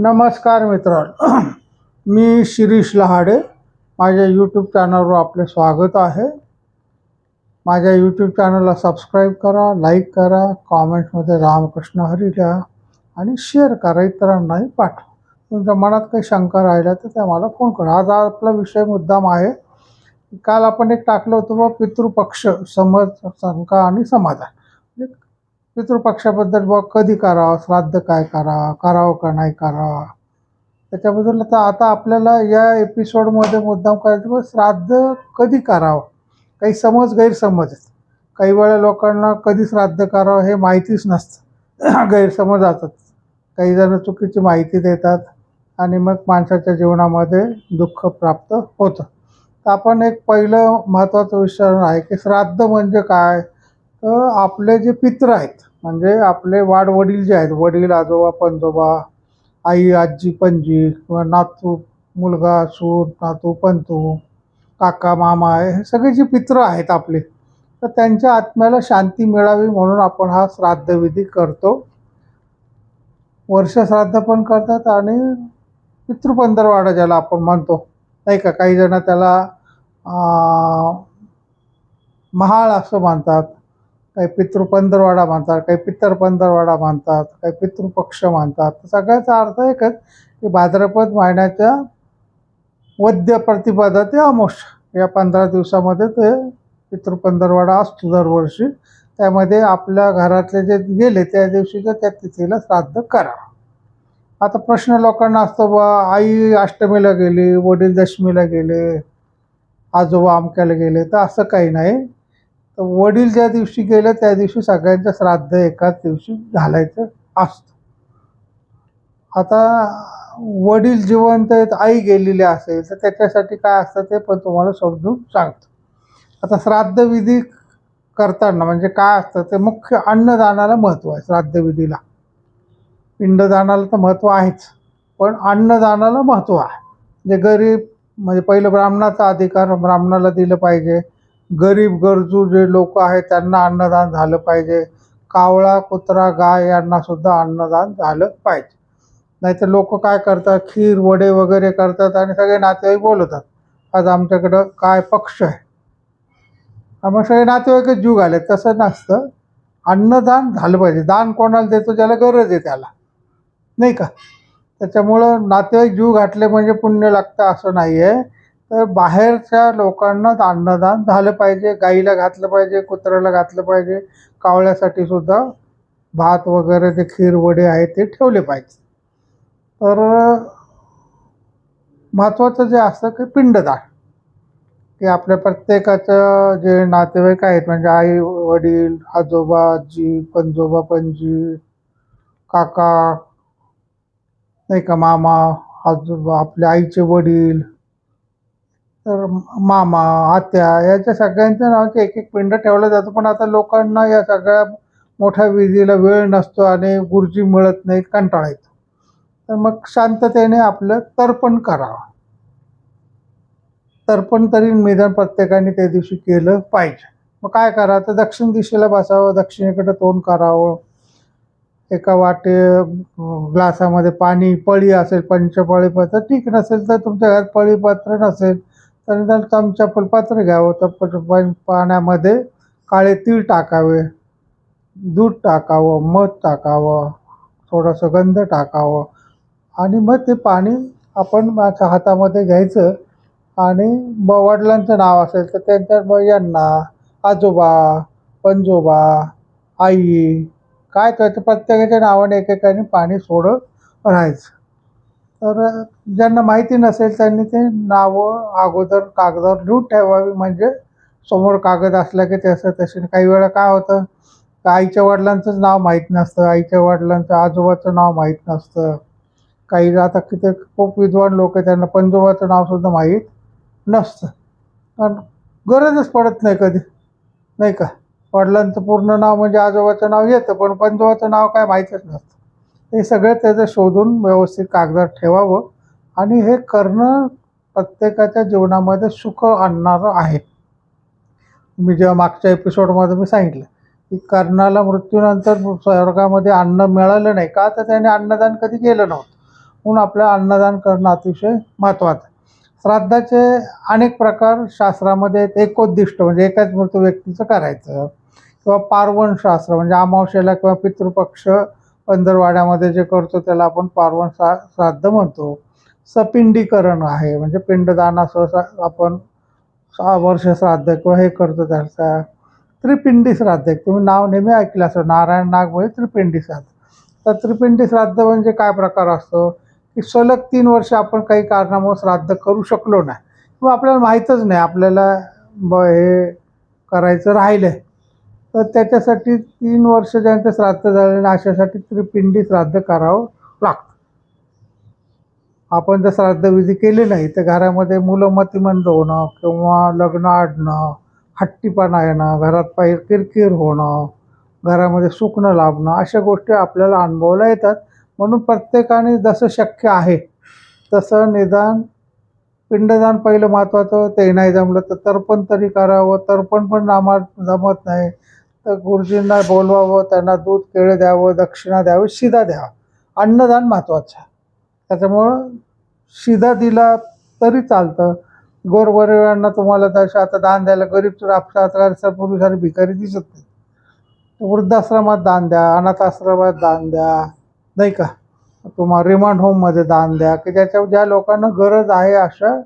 नमस्कार मित्रांनो. मी शिरीष लहाडे. माझ्या यूट्यूब चॅनलवर आपले स्वागत आहे. माझ्या यूट्यूब चॅनलला सबस्क्राईब करा लाईक करा कॉमेंटमध्ये रामकृष्ण हरी लिहा आणि शेअर करा इतरांनाही पाठवा. तुमच्या मनात काही शंका राहिल्या तर त्या मला फोन करा. आज आपला विषय मुद्दाम आहे. काल आपण एक टाकलं होतं बा पितृपक्ष समज शंका आणि समाधान. पितृपक्षाबद्दल बा कधी करावं श्राद्ध काय करा? करावं का नाही करावा त्याच्याबद्दल तर आता आपल्याला या एपिसोडमध्ये मुद्दाम करायचं मग श्राद्ध कधी करावं? काही समज गैरसमज आहेत. काही वेळा लोकांना कधी श्राद्ध करावं हे माहितीच नसतं. गैरसमज असतात. काही जण चुकीची माहिती देतात आणि मग माणसाच्या जीवनामध्ये दुःख प्राप्त होतं. तर आपण एक पहिलं महत्त्वाचं विषय आहे की श्राद्ध म्हणजे काय? तर आपले जे पित्र आहेत म्हणजे आपले वाडवडील जे आहेत वडील आजोबा पंजोबा आई आजी पणजी किंवा नातू मुलगा सून नातू पंतू काका मामा हे सगळे जे पित्र आहेत आपले तर त्यांच्या आत्म्याला शांती मिळावी म्हणून आपण हा श्राद्धविधी करतो. वर्षश्राद्ध पण करतात आणि पितृपंधरवाडा ज्याला आपण म्हणतो नाही का? काही जण त्याला महाळ असं मानतात काही पितृपंधरवाडा मानतात काही पितरपंधरवाडा मानतात काही पितृपक्ष मानतात तर सगळ्याचा अर्थ एकच की भाद्रपद महिन्याच्या वद्य प्रतिपदा ते अमोष या पंधरा दिवसामध्ये ते पितृपंधरवाडा असतो दरवर्षी. त्यामध्ये आपल्या घरातले जे गेले त्या दिवशीच्या त्या तिथीला श्राद्ध करा. आता प्रश्न लोकांना असतो बा आई अष्टमीला गेली वडील दशमीला गेले आजोबा अमक्याला गेले. तर असं काही नाही. तर वडील ज्या दिवशी गेले त्या दिवशी सगळ्यांचं श्राद्ध एकाच दिवशी घालायचं असतं. आता वडील जिवंत आहेत आई गेलेली असेल तर त्याच्यासाठी काय असतं ते पण तुम्हाला समजून सांगतो. आता श्राद्धविधी करताना म्हणजे काय असतं ते मुख्य अन्नदानाला महत्त्व आहे श्राद्धविधीला. पिंडदानाला तर महत्त्व आहेच पण अन्नदानाला महत्त्व आहे. जे गरीब म्हणजे पहिलं ब्राह्मणाचा अधिकार ब्राह्मणाला दिलं पाहिजे गरीब गरजू जे लोक आहेत त्यांना अन्नदान झालं पाहिजे. कावळा कुत्रा गाय यांना सुद्धा अन्नदान झालं पाहिजे. नाहीतर लोक काय करतात? खीर वडे वगैरे करतात आणि सगळे नातेवाईक बोलवतात. आज आमच्याकडं काय पक्ष आहे? मग सगळे नातेवाईकच जीव घाले तसं नसतं. अन्नदान झालं पाहिजे. दान कोणाला देतो ज्याला गरज आहे त्याला. नाही का? त्याच्यामुळं नातेवाईक जीव घातले म्हणजे पुण्य लागतं असं नाही आहे तर बाहेरच्या लोकांना अन्नदान झालं पाहिजे गाईला घातलं पाहिजे कुत्र्याला घातलं पाहिजे. कावळ्यासाठी सुद्धा भात वगैरे ते खीर वडे ते ठेवले पाहिजे. तर महत्त्वाचं जे असतं की पिंडदान. की आपल्या प्रत्येकाचं जे नातेवाईक आहेत म्हणजे आई वडील आजोबा आजी पंजोबा पणजी काका नाही का मामा आजोबा आपल्या आईचे वडील तर मामा आत्या याच्या सगळ्यांच्या नावाचे एक एक पिंड ठेवलं जातं. पण आता लोकांना या सगळ्या मोठ्या विधीला वेळ नसतो आणि गुरुजी मिळत नाहीत कंटाळा येतो. तर मग शांततेने आपलं तर्पण करावं तर्पण तरी निदान प्रत्येकाने त्या दिवशी केलं पाहिजे. मग काय करा तर दक्षिण दिशेला बसावं दक्षिणेकडे तोंड करावं. एका वाटे ग्लासामध्ये पाणी पळी असेल पंचपळी पात्र ठीक नसेल तर तुमच्या घरात पळी पात्र नसेल. तर निदान चमचा फुलपात्र घ्यावं तर पाण्यामध्ये काळे तीळ टाकावे. दूध टाकावं मध टाकावं थोडंसं गंध टाकावं. आणि मग ते पाणी आपण माझ्या हातामध्ये घ्यायचं. आणि ब वडिलांचं नाव असेल तर त्यांच्या ब यांना आजोबा पंजोबा आई काय करायचं प्रत्येकाच्या नावाने एकेकाने पाणी सोडत राहायचं. तर ज्यांना माहिती नसेल त्यांनी ते नावं अगोदर कागदावर लिहून ठेवावी. म्हणजे समोर कागद असला की तसं तसे. काही वेळा काय होतं तर आईच्या वडिलांचंच नाव माहीत नसतं आईच्या वडिलांचं आजोबाचं नाव माहीत नसतं. काही आता किती खूप विद्वान लोक आहेत त्यांना पंजोबाचं नावसुद्धा माहीत नसतं. पण गरजच पडत नाही कधी नाही का? वडिलांचं पूर्ण नाव म्हणजे आजोबाचं नाव येतं पण पंजोबाचं नाव काय माहीतच नसतं. हे सगळं त्याचं शोधून व्यवस्थित कागदात ठेवावं. आणि हे करणं प्रत्येकाच्या जीवनामध्ये सुख आणणारं आहे मी जेव्हा मागच्या एपिसोडमध्ये मी सांगितलं की कर्णाला मृत्यूनंतर स्वर्गामध्ये अन्न मिळालं नाही का तर त्याने अन्नदान कधी केलं नव्हतं? म्हणून आपलं अन्नदान करणं अतिशय महत्त्वाचं आहे. श्राद्धाचे अनेक प्रकार शास्त्रामध्ये आहेत. एकोद्दिष्ट म्हणजे एकाच मृत व्यक्तीचं करायचं. किंवा पार्वण शास्त्र म्हणजे अमावस्येला किंवा पितृपक्ष पंधरवाड्यामध्ये जे करतो त्याला आपण पार्वण श्रा श्राद्ध म्हणतो. सपिंडीकरण आहे. म्हणजे पिंडदानासह आपण सहा वर्ष श्राद्ध किंवा हे करतो त्याचा. त्रिपिंडी श्राद्ध तुम्ही नाव नेहमी ऐकलं असं नारायण नागमुळे म्हणजे त्रिपिंडी श्राद्ध. तर त्रिपिंडी श्राद्ध म्हणजे काय प्रकार असतो? की सलग तीन वर्ष आपण काही कारणामुळे श्राद्ध करू शकलो नाही. किंवा आपल्याला माहीतच नाही. आपल्याला ब हे करायचं राहिलं तर त्याच्यासाठी तीन वर्ष ज्यांचं श्राद्ध झालं आणि अशासाठी त्रिपिंडी श्राद्ध करावं लागतं. आपण जर श्राद्धविधी केले नाही तर घरामध्ये मुलं मतिमंद होणं किंवा लग्न आडणं हट्टीपणा येणं घरात पाहिजे किरकिर होणं घरामध्ये सुकणं लाभणं अशा गोष्टी आपल्याला अनुभवल्या येतात. म्हणून प्रत्येकाने जसं शक्य आहे तसं निदान पिंडदान पहिलं महत्त्वाचं ते नाही जमलं तर तर्पण तरी करावं. तर्पण पण नामा जमत नाही. तर गुरुजींना बोलवावं त्यांना दूध केळं द्यावं दक्षिणा द्यावं शिदा द्यावा अन्नदान महत्त्वाचं आहे. त्याच्यामुळं शिदा दिला तरी चालतं. गोरगरिबांना तुम्हाला तसं आता दान द्यायला गरीब तर आपल्या पूर्वीसारी भिकारी दिसत नाही. वृद्धाश्रमात दान द्या अनाथ आश्रमात दान द्या नाही का? तुम्हाला रिमांड होममध्ये दान द्या. की ज्याच्या ज्या लोकांना गरज आहे अशा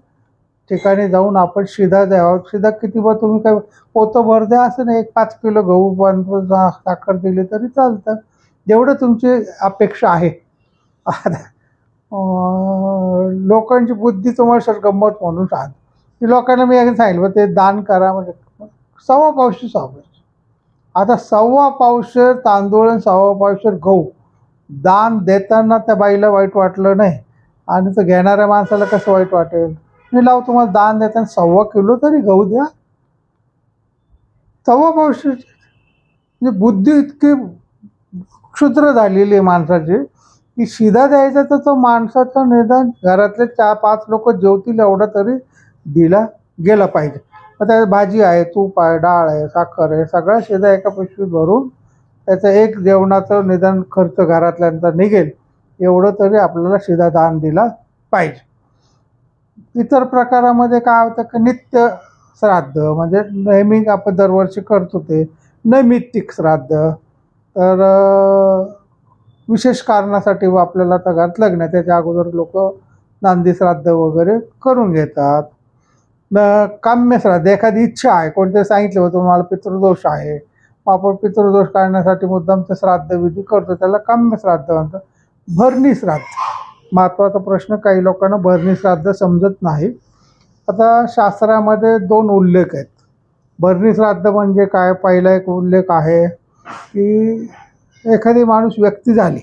ठिकाणी जाऊन आपण शिधा द्यावा. शिधा किती बा तुम्ही काय पोतं भर द्या असं नाही. एक पाच किलो गहू बांधून साखर दिली तरी चालतं. जेवढं तुमची अपेक्षा आहे. लोकांची बुद्धी तुम्हाला सर गंमत म्हणून सांग की लोकांना मी एकदा सांगितलं ते दान करा. म्हणजे सव्वा पावशे सव्वा आता सव्वा पावशेर तांदूळ आणि सव्वा पावशेर गहू. दान देताना त्या बाईला वाईट वाटलं नाही. आणि तर घेणाऱ्या माणसाला कसं वाईट वाटेल? मी लाव तुम्हाला दान देताना सव्वा किलो तरी गहू द्या. सव्वा पावशेर म्हणजे बुद्धी इतकी क्षुद्र झालेली आहे माणसाची की शिदा द्यायचा तर तो माणसाचं निदान घरातले चार पाच लोक जेवतील एवढा तरी दिला गेला पाहिजे. मग त्यात भाजी आहे तूप आहे डाळ आहे साखर आहे सगळ्या शिदा एका पिशवीत भरून त्याचं एक जेवणाचं निदान खर्च घरातल्यांचा निघेल. एवढं तरी आपल्याला शिदा दान दिला पाहिजे. इतर प्रकारामध्ये काय होतं की नित्य श्राद्ध म्हणजे नेहमी आपण दरवर्षी करतो ते नैमित्तिक श्राद्ध. तर विशेष कारणासाठी व आपल्याला तगात घरात लग्न आहे त्याच्या अगोदर लोक नांदी श्राद्ध वगैरे करून घेतात. न काम्य श्राद्ध एखादी इच्छा आहे कोणतरी सांगितलं होतं तुम्हाला पितृदोष आहे. मग आपण पितृदोष काढण्यासाठी मुद्दामचं श्राद्ध विधी करतो त्याला काम्य श्राद्ध म्हणतात. भरणी श्राद्ध. महत्त्वाचा प्रश्न काही लोकांना भरणी श्राद्ध समजत नाही. आता शास्त्रामध्ये दोन उल्लेख आहेत. भरणी श्राद्ध म्हणजे काय? पहिला एक उल्लेख आहे की एखादी माणूस व्यक्ती झाली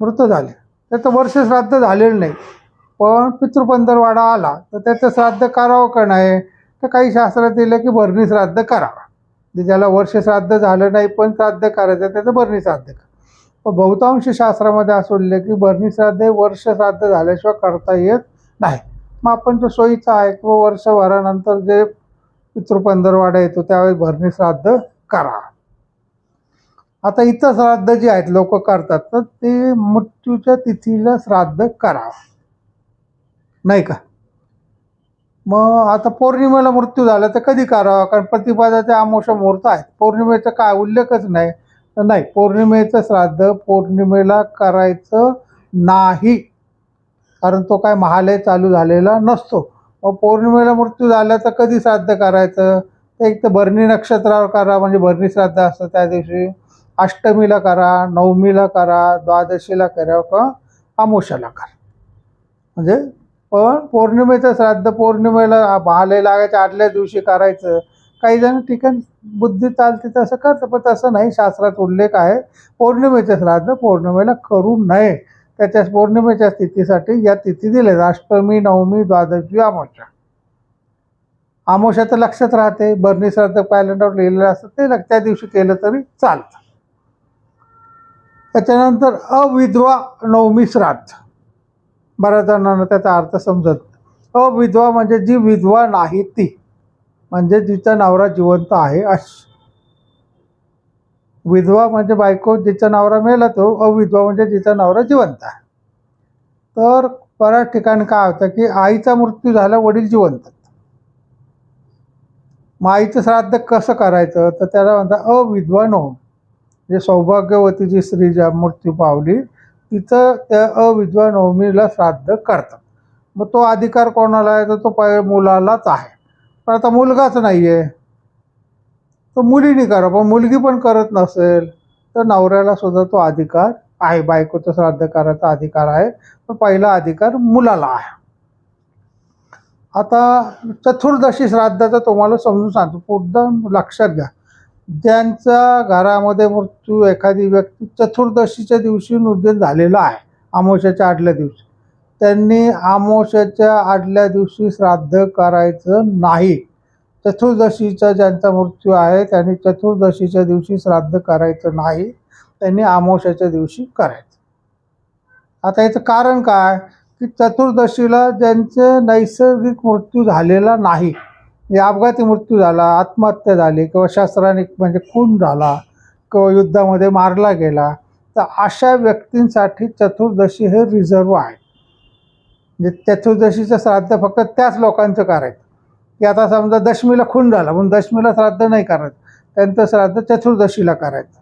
मृत झाले. त्याचं वर्ष श्राद्ध झालेलं नाही. पण पितृपंधरवाडा आला तर त्याचं श्राद्ध करावं का नाही? तर काही शास्त्रात दिलं की भरणी श्राद्ध करावं. म्हणजे ज्याला वर्ष श्राद्ध झालं नाही पण श्राद्ध करायचं त्याचं भरणी श्राद्ध करा. बहुतांश शास्त्रामध्ये असं उल्लेख की भरणी श्राद्ध हे वर्ष श्राद्ध झाल्याशिवाय करता येत नाही. मग आपण जो सोयीचा आहे किंवा वर्षभरानंतर जे पितृपंधरवाडा येतो त्यावेळेस भरणी श्राद्ध करा. आता इतर श्राद्ध जे आहेत लोक करतात तर ते मृत्यूच्या तिथीला श्राद्ध करा. नाही का? मग आता पौर्णिमेला मृत्यू झाला तर कधी करावा? कारण प्रतिपादाचे अमोश मुहूर्त आहेत. पौर्णिमेचा काय उल्लेखच नाही. नाही पौर्णिमेचं श्राद्ध पौर्णिमेला करायचं नाही. कारण तो काय महालय चालू झालेला नसतो. मग पौर्णिमेला मृत्यू झाला तर कधी श्राद्ध करायचं? तर एक तर भरणी नक्षत्रावर करा म्हणजे भरणी श्राद्ध असतं त्या दिवशी. अष्टमीला करा नवमीला करा द्वादशीला करा का? अमोशाला करा. म्हणजे पण पौर्णिमेचं श्राद्ध पौर्णिमेला महालय लागायच्या आदल्या दिवशी करायचं. काही जण ठिकाण बुद्धी चालते तसं करतं पण तसं नाही. शास्त्रात उल्लेख आहे पौर्णिमेचं श्राद्ध पौर्णिमेला करू नये. त्याच्या पौर्णिमेच्या तिथीसाठी या तिथी दिल्या अष्टमी नवमी द्वादशी अमावस्या अमावस्या तर लक्षात राहते. बर्नी श्राद्ध कॅलेंडरवर लिहिलेलं असतं. ते लग- त्या दिवशी केलं तरी चालतं. त्याच्यानंतर अविधवा नवमी श्राद्ध बऱ्याच जणांना त्याचा अर्थ समजत. अविधवा म्हणजे जी विधवा नाही ती. म्हणजे जिचा नवरा जिवंत आहे अश. विधवा म्हणजे बायको जिचा नवरा मेला तो अविधवा म्हणजे जिचा नवरा जिवंत आहे. तर बऱ्याच ठिकाणी काय होतं की आईचा मृत्यू झाला वडील जिवंत. मग आईचं श्राद्ध कसं करायचं? तर त्याला म्हणतात अविधवा होम म्हणजे सौभाग्यवती जी स्त्री ज्या मृत्यू पावली तिचं त्या अविद्वान नवमीला श्राद्ध करतात. मग तो अधिकार कोणाला आहे? तर तो पै मुलालाच आहे. पण आता मुलगाच नाही आहे तो मुलीने करा पण मुलगी पण करत नसेल तर नवऱ्याला सुद्धा तो अधिकार आहे. बायकोचं श्राद्ध करायचा अधिकार आहे पण पहिला अधिकार मुलाला आहे. आता चतुर्दशी श्राद्धाचं तुम्हाला समजून सांगतो. पुढं लक्षात घ्या. ज्यांच्या घरामध्ये मृत्यू एखादी व्यक्ती चतुर्दशीच्या दिवशी नृत्य झालेला आहे अमावश्याच्या आदल्या दिवशी. त्यांनी आमोशाच्या आदल्या दिवशी श्राद्ध करायचं नाही. चतुर्दशीचा ज्यांचा मृत्यू आहे त्यांनी चतुर्दशीच्या दिवशी श्राद्ध करायचं नाही. त्यांनी आमोशाच्या दिवशी करायचं. आता याचं कारण काय? की चतुर्दशीला ज्यांचे नैसर्गिक मृत्यू झालेला नाही म्हणजे अपघाती मृत्यू झाला आत्महत्या झाली किंवा शास्त्राने म्हणजे खून झाला किंवा युद्धामध्ये मारला गेला तर अशा व्यक्तींसाठी चतुर्दशी हे रिझर्व आहे. म्हणजे चतुर्दशीचं श्राद्ध फक्त त्याच लोकांचं करायचं की आता समजा दशमीला खून झाला म्हणून दशमीला श्राद्ध नाही करायचं त्यांचं श्राद्ध चतुर्दशीला करायचं.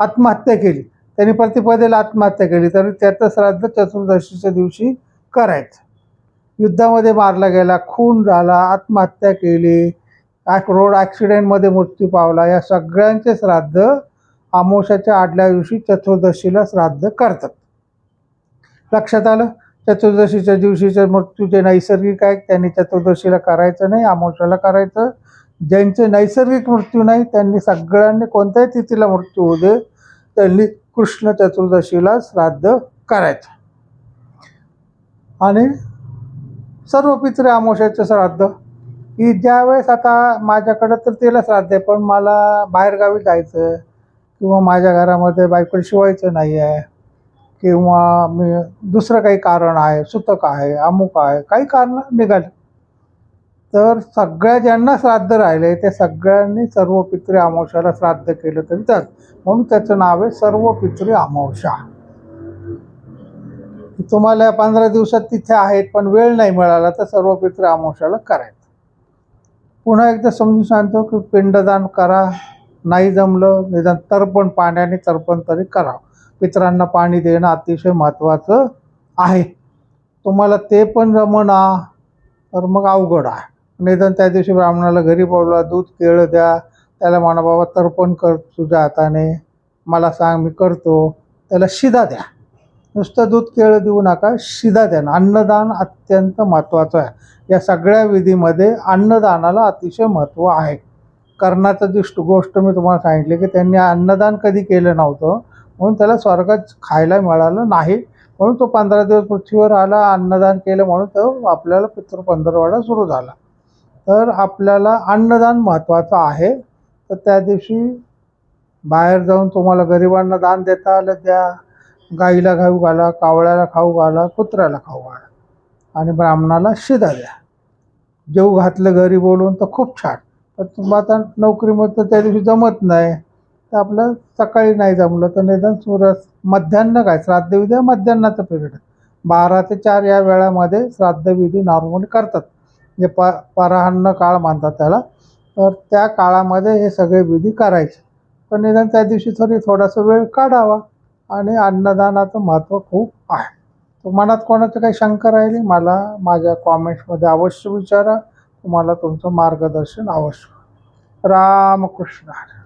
आत्महत्या केली. त्यांनी प्रतिपदेला आत्महत्या केली तर त्याचं श्राद्ध चतुर्दशीच्या दिवशी करायचं. युद्धामध्ये मारला गेला खून झाला आत्महत्या केली ॲक रोड ॲक्सिडेंटमध्ये मृत्यू पावला या सगळ्यांचे श्राद्ध अमोशाच्या आदल्या दिवशी चतुर्दशीला श्राद्ध करतात. लक्षात आलं? चतुर्दशीच्या दिवशीचं मृत्यू जे नैसर्गिक आहे त्यांनी चतुर्दशीला करायचं नाही अमावस्याला करायचं. ज्यांचे नैसर्गिक मृत्यू नाही त्यांनी सगळ्यांनी कोणत्याही तिथीला मृत्यू होऊ दे त्यांनी कृष्ण चतुर्दशीला श्राद्ध करायचं. आणि सर्व पित्रे अमावस्याचं श्राद्ध. की ज्यावेळेस आता माझ्याकडं तर तिला श्राद्ध आहे पण मला बाहेरगावी जायचं किंवा माझ्या घरामध्ये बायकोला शिवायचं नाही आहे किंवा मी दुसरं काही कारण आहे सुतक आहे अमुक आहे काही कारण निघाले. तर सगळ्या ज्यांना श्राद्ध राहिले ते सगळ्यांनी सर्व पितृ अमावश्याला श्राद्ध केलं तरी चाल म्हणून त्याचं नाव आहे सर्व पितृ अमावश्या तुम्हाला पंधरा दिवसात तिथे आहेत पण वेळ नाही मिळाला तर सर्व पितृ अमावश्याला करायचं. पुन्हा एकदा समजून सांगतो की पिंडदान करा नाही जमलं निदान तर्पण पाण्याने तर्पण तरी करावं. पितरांना पाणी देणं अतिशय महत्त्वाचं आहे. तुम्हाला ते पण जमना तर मग अवघड आहे. निदान त्या दिवशी ब्राह्मणाला घरी बोलवा दूध केळं द्या. त्याला म्हणा बाबा तर्पण कर तुझ्या हाताने. मला सांग मी करतो. त्याला शिदा द्या. नुसतं दूध केळं देऊ नका शिदा द्या. अन्नदान अत्यंत महत्त्वाचं आहे. या सगळ्या विधीमध्ये अन्नदानाला अतिशय महत्त्व आहे. कर्णाचं दृष्ट गोष्ट मी तुम्हाला सांगितली की त्यांनी अन्नदान कधी केलं नव्हतं. म्हणून त्याला स्वर्गात खायला मिळालं नाही. म्हणून तो पंधरा दिवस पृथ्वीवर आला अन्नदान केलं म्हणून तो आपल्याला पितृ पंधरवाडा सुरू झाला. तर आपल्याला अन्नदान महत्त्वाचं आहे. तर त्या दिवशी बाहेर जाऊन तुम्हाला गरिबांना दान देता आलं द्या गाईला खाऊ घाला कावळ्याला खाऊ घाला कुत्र्याला खाऊ घाला आणि ब्राह्मणाला शिदा द्या. जेऊ घातलं घरी बोलून तर खूप छान. पण तुम्हाला आता नोकरीमध्ये तर त्या दिवशी जमत नाही. तर आपलं सकाळी नाही जमलं तर निदान सूर्य मध्यान्न काय? श्राद्धविधी मध्यान्नाचं पिरियड आहे. बारा ते चार या वेळामध्ये श्राद्धविधी नॉर्मली करतात. म्हणजे प पराहन्न काळ मानतात त्याला. तर त्या काळामध्ये हे सगळे विधी करायचे. पण निदान त्या दिवशी तरी थोडासा वेळ काढावा. आणि अन्नदानाचं महत्त्व खूप आहे. तर मनात कोणाचं काही शंका राहिली? मला माझ्या कॉमेंट्समध्ये अवश्य विचारा. तुम्हाला तुमचं मार्गदर्शन अवश्य रामकृष्ण हरी.